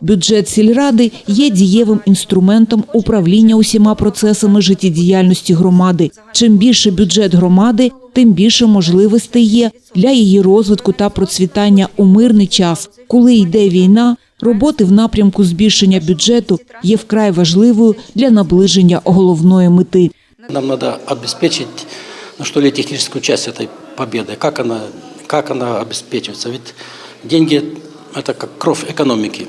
Бюджет сільради є дієвим інструментом управління усіма процесами життєдіяльності громади. Чим більше бюджет громади, тим більше можливостей є для її розвитку та процвітання у мирний час, коли йде війна. Роботи в напрямку збільшення бюджету є вкрай важливою для наближення головної мети. Нам надо обеспечить, ну что ли, техническую часть этой победы. Как она, как она обеспечивается? Ведь деньги – это как кровь экономики.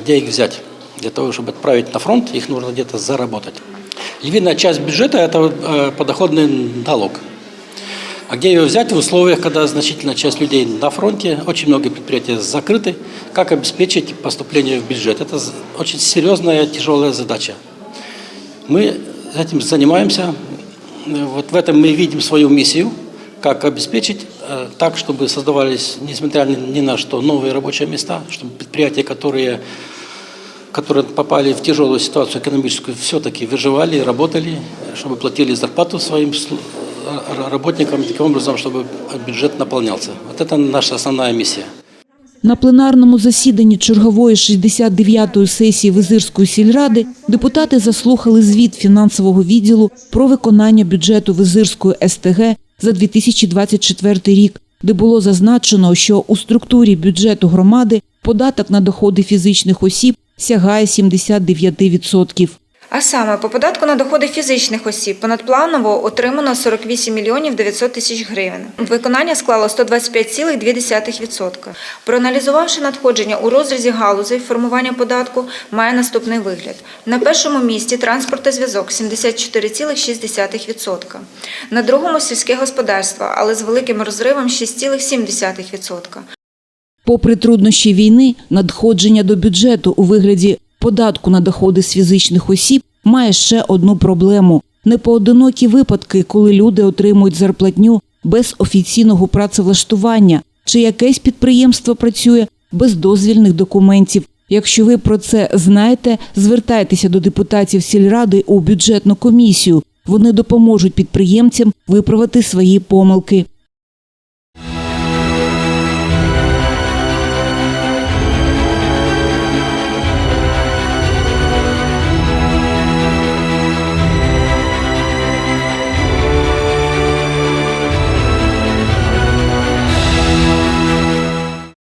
Где их взять? Для того, чтобы отправить на фронт, их нужно где-то заработать. Львиная часть бюджета – это э, подоходный налог. А где ее взять в условиях, когда значительная часть людей на фронте, очень многие предприятия закрыты? Как обеспечить поступление в бюджет? Это очень серьезная, тяжелая задача. Мы этим занимаемся. Вот в этом мы видим свою миссию, как обеспечить э, так, чтобы создавались, несмотря ни на что, новые рабочие места, чтобы предприятия, которые, которые попали в тяжелую ситуацию экономическую, все-таки выживали, работали, чтобы платили зарплату своим слу- р- работникам, таким образом, чтобы бюджет наполнялся. Вот это наша основная миссия. На пленарному засіданні чергової 69-ї сесії Визирської сільради депутати заслухали звіт фінансового відділу про виконання бюджету Визирської СТГ за 2024 рік, де було зазначено, що у структурі бюджету громади податок на доходи фізичних осіб сягає 79%. А саме по податку на доходи фізичних осіб понадпланово отримано 48 мільйонів 900 тисяч гривень. Виконання склало 125,2%. Проаналізувавши надходження у розрізі галузей формування податку, має наступний вигляд. На першому місці транспорт та зв'язок 74,6%. На другому сільське господарство, але з великим розривом 6,7%. Попри труднощі війни, надходження до бюджету у вигляді податку на доходи з фізичних осіб має ще одну проблему – непоодинокі випадки, коли люди отримують зарплатню без офіційного працевлаштування, чи якесь підприємство працює без дозвільних документів. Якщо ви про це знаєте, звертайтеся до депутатів сільради у бюджетну комісію. Вони допоможуть підприємцям виправити свої помилки.